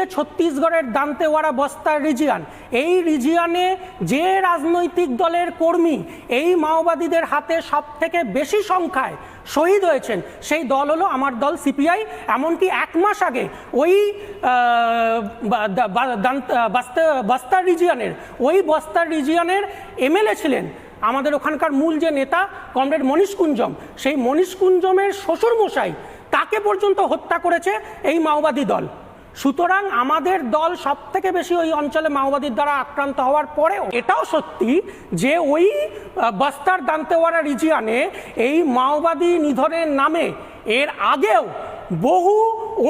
যে ছত্তিশগড়ের দান্তেওয়াড়া বস্তার রিজিয়ান। এই রিজিয়ানে যে রাজনৈতিক দলের কর্মী এই মাওবাদীদের হাতে সব থেকে বেশি সংখ্যায় শহীদ হয়েছেন, সেই দল হলো আমার দল সিপিআই। এমনকি এক মাস আগে ওই বাস্তার রিজিয়নের, ওই বস্তার রিজিয়ানের এমএলএ ছিলেন আমাদের ওখানকার মূল যে নেতা, কমরেড মনীষ কুঞ্জম। সেই মনীষ কুঞ্জমের শ্বশুরমশাই তাকে পর্যন্ত হত্যা করেছে এই মাওবাদী দল। সুতরাং আমাদের দল সব থেকে বেশি ওই অঞ্চলে মাওবাদীর দ্বারা আক্রান্ত হওয়ার পরেও এটাও সত্যি যে ওই বাস্তার দান্তেওয়ারা রিজিয়ানে এই মাওবাদী নিধনের নামে এর আগেও বহু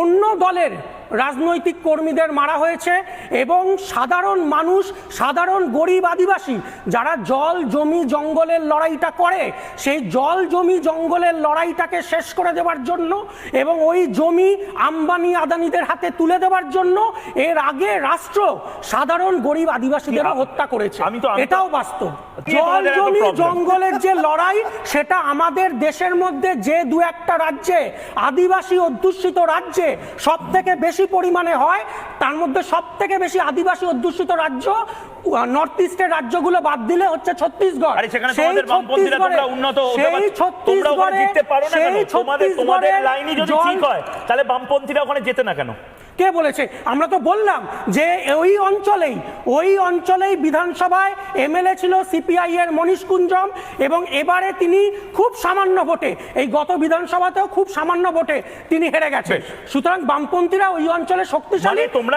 অন্য দলের রাজনৈতিক কর্মীদের মারা হয়েছে এবং সাধারণ মানুষ সাধারণ গরিব আদিবাসী যারা জল জমি জঙ্গলের লড়াইটা করে সেই জল জমি জঙ্গলের লড়াইটাকে শেষ করে দেওয়ার জন্য এবং ওই জমি আম্বানি আদানিদের হাতে তুলে দেওয়ার জন্য এর আগে রাষ্ট্র সাধারণ গরিব আদিবাসীদেরও হত্যা করেছে। এটাও বাস্তব। জল জমি জঙ্গলের যে লড়াই সেটা আমাদের দেশের মধ্যে যে দু একটা রাজ্যে আদিবাসী অধ্যুষিত রাজ্যে সব থেকে বেশি পরিমাণে হয় তার মধ্যে সব থেকে বেশি আদিবাসী অধ্যুষিত রাজ্য নর্থ ইস্টের রাজ্যগুলো বাদ দিলে হচ্ছে ছত্তিশগড়। আরে সেখানে সেই ছত্তিশগড়ে- সেই সেই লাইনই যদি ঠিক হয় তাহলে বামপন্থীরা ওখানে যেতে না কেন? কে বলেছে? আমরা তো বললাম যে ওই অঞ্চলেই ওই অঞ্চলেই বিধানসভায় এমএলএ ছিল সিপিআই এর মনীষ কুঞ্জম এবং এবারে তিনি খুব সামান্য ভোটে এই গত বিধানসভাতেও খুব সামান্য ভোটে তিনি হেরে গেছে। সুতরাং বামপন্থীরা ওই অঞ্চলে মানে শক্তিশালী তোমরা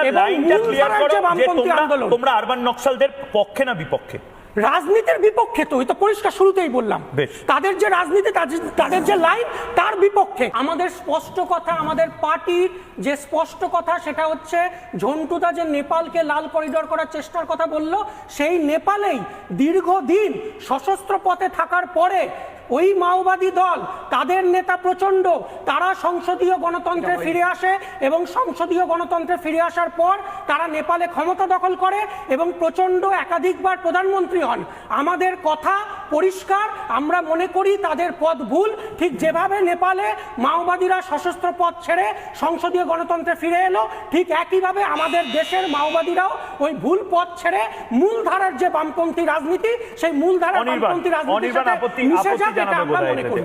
বামপন্থী তোমরা আন্দোলন। তোমরা আরবান নকশালদের পক্ষে না বিপক্ষে? রাজনীতির বিপক্ষে তো এটা পরিষ্কার শুরুতেই বললাম। তাদের যে রাজনীতি তাদের- যে লাইন তার বিপক্ষে। আমাদের স্পষ্ট কথা আমাদের পার্টির যে স্পষ্ট কথা সেটা হচ্ছে ঝন্টুদা যে নেপালকে লাল করিডর করার চেষ্টার কথা বলল সেই নেপালেই দীর্ঘদিন সশস্ত্র পথে থাকার পরে ওই মাওবাদী দল তাদের নেতা প্রচণ্ড। তারা সংসদীয় গণতন্ত্রে ফিরে আসে এবং সংসদীয় গণতন্ত্রে ফিরে আসার পর তারা নেপালে ক্ষমতা দখল করে এবং প্রচণ্ড একাধিকবার প্রধানমন্ত্রী হন। আমাদের কথা পরিষ্কার আমরা মনে করি তাদের পথ ভুল। ঠিক যেভাবে নেপালে মাওবাদীরা সশস্ত্র পথ ছেড়ে সংসদীয় গণতন্ত্রে ফিরে এলো ঠিক একইভাবে আমাদের দেশের মাওবাদীরাও ওই ভুল পথ ছেড়ে মূলধারার যে বামপন্থী রাজনীতি সেই মূলধারার বামপন্থী আপত্তি মিশে যাক জানাবে এটাতে। করি